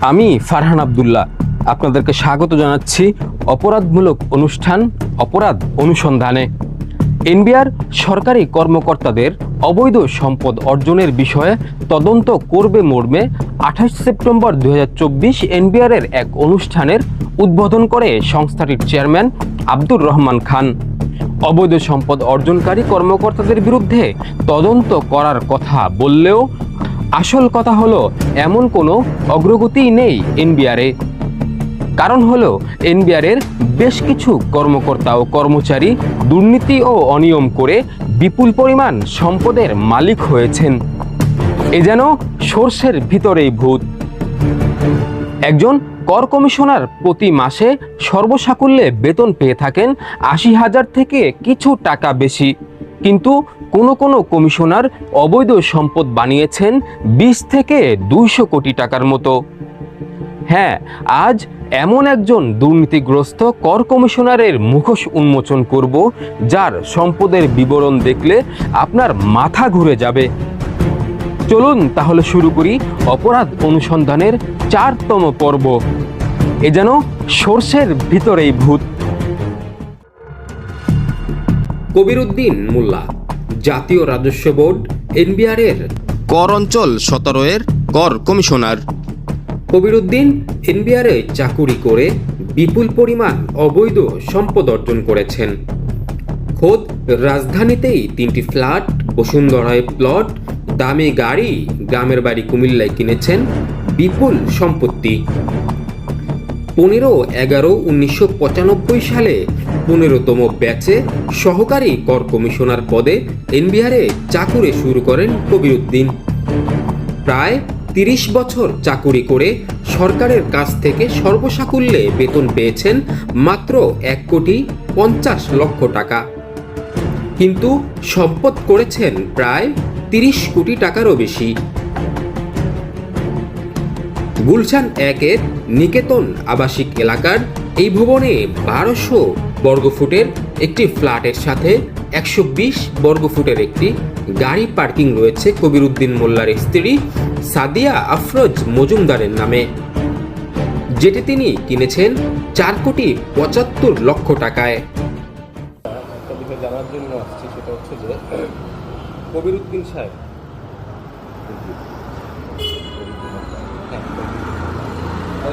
আমি ফারহান আব্দুল্লাহ। আপনাদেরকে স্বাগত জানাচ্ছি অপরাধমূলক অনুষ্ঠান, অপরাধ অনুসন্ধানে। এনবিআর সরকারি কর্মকর্তাদের অবৈধ সম্পদ অর্জনের বিষয়ে তদন্ত করবে মর্মে আঠাশ সেপ্টেম্বর দু এনবিআর এর এক অনুষ্ঠানের উদ্বোধন করে সংস্থাটির চেয়ারম্যান আব্দুর রহমান খান। অবৈধ সম্পদ অর্জনকারী কর্মকর্তাদের বিরুদ্ধে তদন্ত করার কথা বললেও আসল কথা হলো, এমন কোনো অগ্রগতিই নেই এনবিআরে। কারণ হলো, এনবিআরের বেশ কিছু কর্মকর্তা ও কর্মচারী দুর্নীতি ও অনিয়ম করে বিপুল পরিমাণ সম্পদের মালিক হয়েছেন। এ যেন সর্ষের ভিতরেই ভূত। একজন কর কমিশনার প্রতি মাসে সর্বসাকুল্যে বেতন পেয়ে থাকেন আশি হাজার থেকে কিছু টাকা বেশি। কিন্তু কোনো কোনো কমিশনার অবৈধ সম্পদ বানিয়েছেন বিশ থেকে দুইশো কোটি টাকার মতো। হ্যাঁ আজ এমন একজন দুর্নীতিগ্রস্ত কর কমিশনারের মুখোশ উন্মোচন করব, যার সম্পদের বিবরণ দেখলে আপনার মাথা ঘুরে যাবে। চলুন তাহলে শুরু করি অপরাধ অনুসন্ধানের চারতম পর্ব। এ যেন সর্ষের ভিতরেই ভূত। কবিরুদ্দিন মোল্লা জাতীয় রাজস্ব বোর্ড এনবিআর এর কর অঞ্চল সতেরো এর কর কমিশনার। কবিরুদ্দিন এনবিআর এ চাকুরি করে বিপুল পরিমাণ অবৈধ সম্পদ অর্জন করেছেন। খোদ রাজধানীতেই তিনটি ফ্ল্যাট বসুন্ধরায় প্লট দামি গাড়ি গ্রামের বাড়ি কুমিল্লায় কিনেছেন বিপুল সম্পত্তি। পনেরো, এগারো, উনিশশো সালে পনেরোতম ব্যাচে সহকারী কর কমিশনার পদে এনবিআরে চাকুরে শুরু করেন কবিরুদ্দিন। প্রায় তিরিশ বছর চাকুরি করে সরকারের কাছ থেকে সর্বসাকুল্যে বেতন পেয়েছেন মাত্র এক কোটি পঞ্চাশ লক্ষ টাকা। কিন্তু সম্পদ করেছেন প্রায় তিরিশ কোটি টাকারও বেশি। গুলশান একের নিকেতন আবাসিক এলাকার এই ভবনে বারোশো বর্গফুটের একটি ফ্ল্যাটের সাথে একশো বিশ বর্গফুটের একটি গাড়ি পার্কিং রয়েছে কবিরুদ্দিন মোল্লার স্ত্রী সাদিয়া আফরোজ মজুমদারের নামে। যেটি তিনি কিনেছেন চার কোটি পঁচাত্তর লক্ষ টাকায়। জানার জন্য আসছি, সেটা হচ্ছে যে কবিরুদ্দিন সাহেব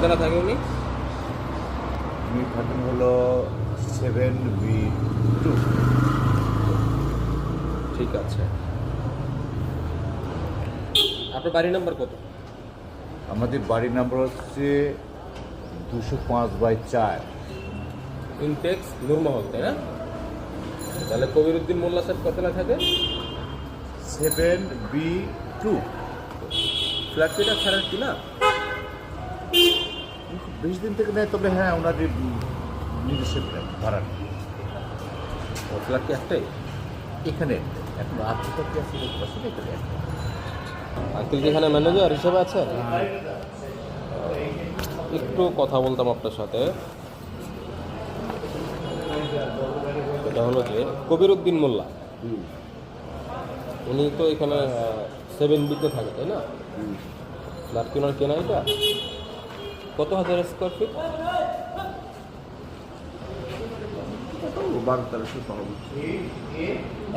কয় থাকে উনি? উনি থাকেন হলো সেভেন বি টু। ঠিক আছে। আপনার বাড়ি নাম্বার কত? আমাদের বাড়ি নাম্বার হচ্ছে দুশো পাঁচ বাই চার। ইনটেক্স নূরমহল তাই না? তাহলে কবিরুদ্দিন মোল্লা সাহেব কত না থাকে? Seven B two. ফ্ল্যাট ফিটা ছাড়ার কি না? বেশি দিন থেকে নেয় তবে হ্যাঁ ওনাদের নিজস্ব ভাড়া ও ফ্ল্যাট কি একটাই? এখানে। এখন আর্থিক কি আছে? এখানে। আঙ্কেল কি এখানে ম্যানেজার হিসেবে আছেন একটু কথা বলতাম আপনার সাথে। এটা হলো যে কবিরুদ্দিন মোল্লা। উনি তো এখানে সেভেন বিতে থাকে তাই না? ফ্ল্যাট কি ওনার কেনা এটা কত হাজার স্কোয়ার ফিট বারো তেরোশো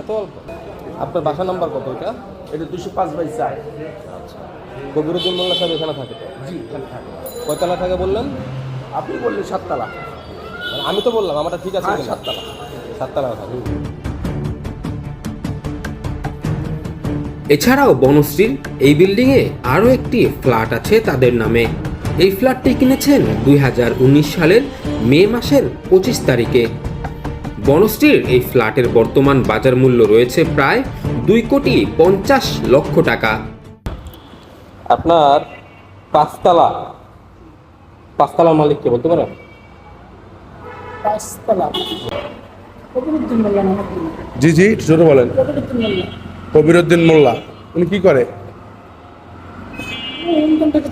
এত অল্প? আপনার বাসা নাম্বার কত এটা? এটা দুশো পাঁচ বাই চার। আচ্ছা। কবিরুদ্দিন মোল্লা সাহেব এখানে থাকে তো? জি এখানে থাকে। কয়তলা থাকে বললেন? আপনি বললেন সাততলা। মানে আমি তো বললাম আমারটা ঠিক আছে হ্যাঁ সাততলা। সাততলা থাকে এছাড়াও বনশ্রীর এই বিল্ডিংয়ে আরও একটি ফ্ল্যাট আছে তাদের নামে। এই ফ্ল্যাটটি কিনেছেন দুই হাজার উনিশ সালের মে মাসের পঁচিশ তারিখে। বনশ্রীর এই ফ্ল্যাটের বর্তমান বাজার মূল্য রয়েছে প্রায় দুই কোটি পঞ্চাশ লক্ষ টাকা। আপনার পাঁচতলা। পাঁচতলার মালিককে বলতে পারেন? পাঁচতলা। জি জি জোরে বলেন। কবিরুদ্দিন মোল্লা। মোল্লা উনি কি করে?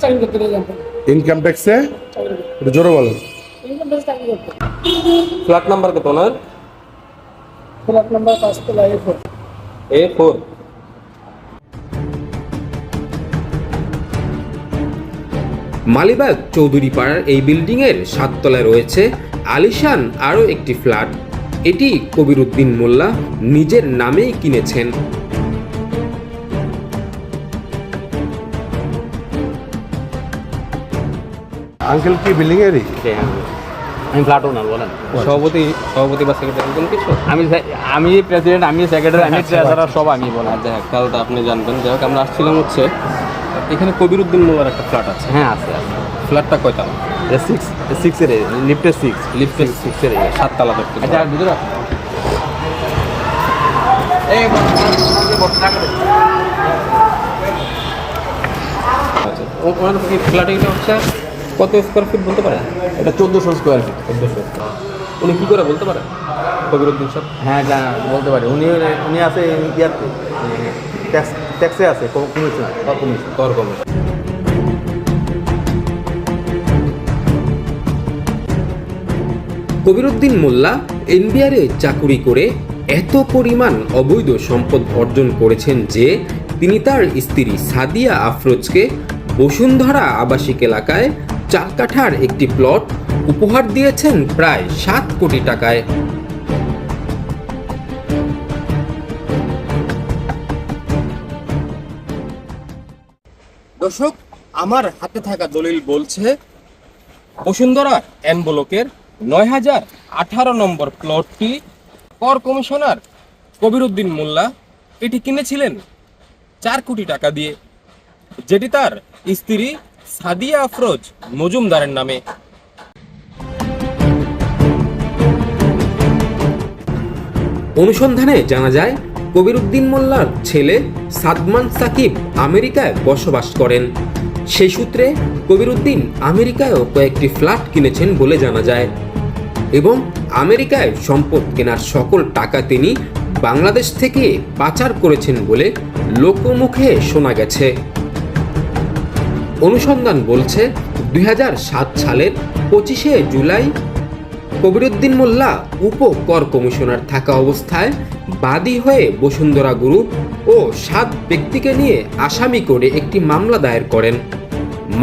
চাকরি করতে ইনকাম ট্যাক্সে একটু জোরে বলেন। ফ্ল্যাট নাম্বার কত ওনার? ফ্ল্যাট নাম্বার পাঁচতলা A four A four Malibagh Chowdhury পাড়ার এই বিল্ডিংয়ের সাততলায় রয়েছে আলিশান আরও একটি ফ্ল্যাট। এটি কবিরুদ্দিন মোল্লা নিজের নামেই কিনেছেন। আঙ্কেল কি বিল্ডিং এরই? আমি ফ্ল্যাট ওনার বলেন। সভাপতি সভাপতি বা সেক্রেটারি কোনো কিছু? আমি আমি প্রেসিডেন্ট আমি সেক্রেটারি আমি ট্রেজারার সব আমি বলেন। যাই হোক তাহলে তো আপনি জানবেন। যাই হোক আমরা আসছিলাম হচ্ছে এখানে কবিরুদ্দিন মোল্লার একটা ফ্ল্যাট আছে। হ্যাঁ আছে আছে। ফ্ল্যাটটা কয়তলা সিক্স সিক্সের লিফটের সিক্স লিফটের সিক্সের সাততলা দেখতে আচ্ছা আর ভিতরে আচ্ছা ও- ওনার কি ফ্ল্যাটে এটা হচ্ছে? কত স্কোয়ার ফিট বলতে পারেন? এটা চোদ্দোশো স্কোয়ার ফিট উনি কি করে বলতে পারেন? কবিরুদ্দিন সব হ্যাঁ জানা বলতে পারি। উনি উনি আছে ইয়াতে ট্যাক্স ট্যাক্সে আছে কমিশনার কমিশন কর কমিশন কবিরুদ্দিন মোল্লা এনবিআরে চাকুরি করে এত পরিমাণ অবৈধ সম্পদ অর্জন করেছেন যে তিনি তার স্ত্রী সাদিয়া আফরোজকে বসুন্ধরা আবাসিক এলাকায় চার কাঠার একটি প্লট উপহার দিয়েছেন প্রায় সাত কোটি টাকায়। দর্শক, আমার হাতে থাকা দলিল বলছে, বসুন্ধরা এন ব্লকের নয় হাজার আঠারো নম্বর প্লটটি কর কমিশনার কবিরুদ্দিন মোল্লা এটি কিনেছিলেন চার কোটি টাকা দিয়ে। যেটি তার স্ত্রী সাদিয়া আফরোজ, মজুমদারের নামে। অনুসন্ধানে জানা যায়, কবিরুদ্দিন মোল্লার ছেলে সাদমান সাকিব আমেরিকায় বসবাস করেন। সেই সূত্রে কবিরুদ্দিন আমেরিকায়ও কয়েকটি ফ্ল্যাট কিনেছেন বলে জানা যায় এবং আমেরিকায় সম্পদ কেনার সকল টাকা তিনি বাংলাদেশ থেকে পাচার করেছেন বলে লোকমুখে শোনা গেছে। অনুসন্ধান বলছে দুই হাজার সাত সালের পঁচিশে জুলাই কবিরুদ্দিন মোল্লা উপ কর কমিশনার থাকা অবস্থায় বাদী হয়ে বসুন্ধরা গ্রুপ ও সাত ব্যক্তিকে নিয়ে আসামি করে একটি মামলা দায়ের করেন।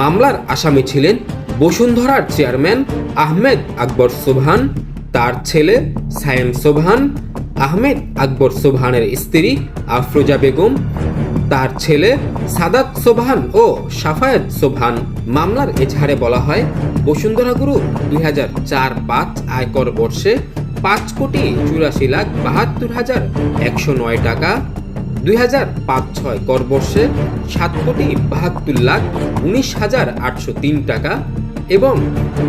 মামলার আসামি ছিলেন বসুন্ধরার চেয়ারম্যান আহমেদ আকবর সোবহান, তার ছেলে সায়েম সোবহান, আহমেদ আকবর সোবহানের স্ত্রী আফরোজা বেগম তার ছেলে সাদাত সোবহান ও সাফায়াত সোবহান মামলার এজাহারে বলা হয়, বসুন্ধরা গুরু দুই হাজার চার পাঁচ আয়কর বর্ষে পাঁচ কোটি চুরাশি লাখ বাহাত্তর হাজার একশো নয় টাকা, দুই হাজার পাঁচ ছয় কর বর্ষে সাত কোটি বাহাত্তর লাখ উনিশ হাজার আটশো তিন টাকা এবং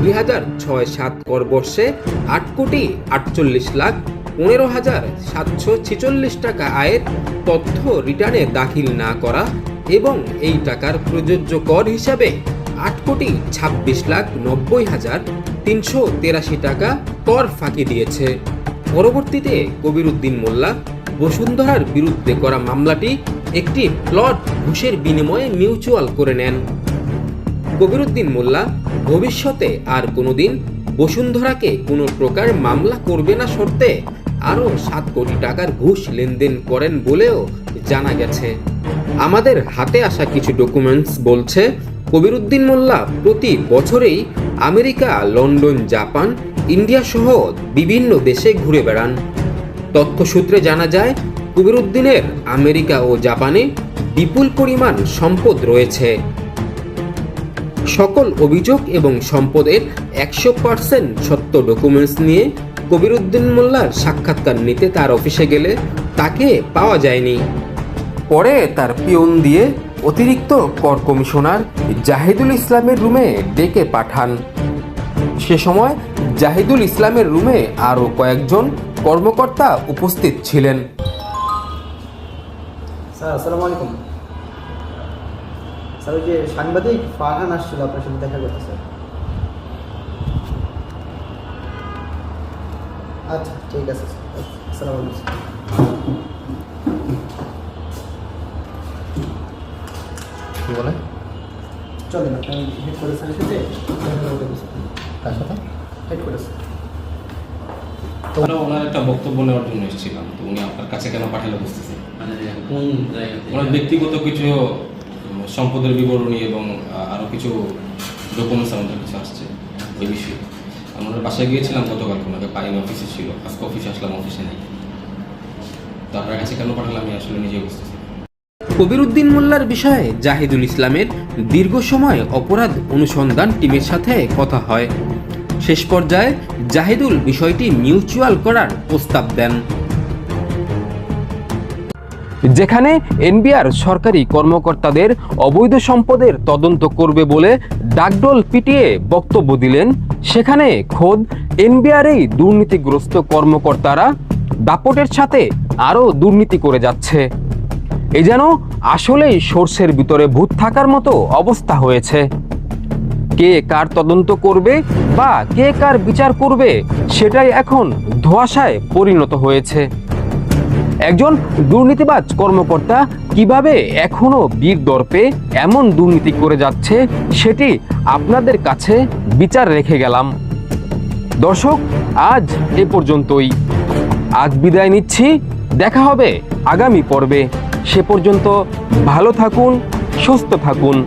দুই হাজার ছয় সাত কর বর্ষে আট কোটি আটচল্লিশ লাখ পনেরো হাজার সাতশো ছেচল্লিশ টাকা আয়ের তথ্য রিটার্নে দাখিল না করা এবং এই টাকার প্রযোজ্য কর হিসাবে আট কোটি ছাব্বিশ লাখ নব্বই হাজার তিনশো তেরাশি টাকা কর ফাঁকি দিয়েছে। পরবর্তীতে কবিরুদ্দিন মোল্লা বসুন্ধরার বিরুদ্ধে করা মামলাটি একটি প্লট ঘুষের বিনিময়ে মিউচুয়াল করে নেন। কবিরুদ্দিন মোল্লা ভবিষ্যতে আর কোনোদিন বসুন্ধরাকে কোনো প্রকার মামলা করবে না শর্তে আরও সাত কোটি টাকার ঘুষ লেনদেন করেন বলেও জানা গেছে। আমাদের হাতে আসা কিছু ডকুমেন্টস বলছে কবিরুদ্দিন মোল্লা প্রতি বছরেই আমেরিকা, লন্ডন, জাপান, ইন্ডিয়া সহ বিভিন্ন দেশে ঘুরে বেড়ান। তথ্যসূত্রে জানা যায় কবিরুদ্দিনের আমেরিকা ও জাপানে বিপুল পরিমাণ সম্পদ রয়েছে। সকল অভিযোগ এবং সম্পদের একশো পার্সেন্ট সত্য ডকুমেন্টস নিয়ে কবিরুদ্দিন মোল্লার সাক্ষাৎকার নিতে তার অফিসে গেলে তাকে পাওয়া যায়নি। পরে তার পিয়ন দিয়ে অতিরিক্ত কর কমিশনার জাহিদুল ইসলামের রুমে ডেকে পাঠান। সে সময় জাহিদুল ইসলামের রুমে আরও কয়েকজন কর্মকর্তা উপস্থিত ছিলেন। স্যার, আসসালামু আলাইকুম। স্যার, ওই যে সাংবাদিক ফারহান আসছিল আপনার সাথে দেখা করতে, স্যার। আচ্ছা ঠিক আছে স্যার। আসসালামু আলাইকুম। কি বলে? চলেন আপনি হেড করে স্যারের সাথে। কার সাথে? হেড করে স্যার আমরা ওনার একটা বক্তব্য নেওয়ার জন্য এসেছিলাম তো উনি আপনার কাছে কেন পাঠালে বুঝতেছি কোন ওনার ব্যক্তিগত কিছু সম্পদের বিবরণী এবং আহ, আরও কিছু ডকুমেন্টস আমাদের কাছে আসছে ওই বিষয়ে। আমরা বাসায় গিয়েছিলাম গতকাল ওনাকে পাইনি অফিসে ছিল। আজকে অফিসে আসলাম অফিসে নেই। তো আপনার কাছে কেন পাঠালাম? আমি আসলে নিজে বুঝতেছি। কবিরুদ্দিন মোল্লার বিষয়ে জাহিদুল ইসলামের দীর্ঘ সময় অপরাধ অনুসন্ধান টিমের সাথে কথা হয়। শেষ পর্যায়ে জাহিদুল বিষয়টি মিউচুয়াল করার প্রস্তাব দেন। যেখানে এনবিআর সরকারি কর্মকর্তাদের অবৈধ সম্পদের তদন্ত করবে বলে ডাকডোল পিটিয়ে বক্তব্য দিলেন সেখানে খোদ এনবিআরেই দুর্নীতিগ্রস্ত কর্মকর্তারা দাপটের সাথে আরও দুর্নীতি করে যাচ্ছে। এ যেন আসলেই সর্ষের ভিতরে ভূত থাকার মতো অবস্থা হয়েছে। কে কার তদন্ত করবে বা কে কার বিচার করবে, সেটাই এখন ধোয়াশায় পরিণত হয়েছে। একজন দুর্নীতিবাজ কর্মকর্তা কীভাবে এখনও বীর দর্পে এমন দুর্নীতি করে যাচ্ছে সেটি আপনাদের কাছে বিচার রেখে গেলাম। দর্শক, আজ এ পর্যন্তই। আজ বিদায় নিচ্ছি। দেখা হবে আগামী পর্বে। সে পর্যন্ত ভালো থাকুন, সুস্থ থাকুন।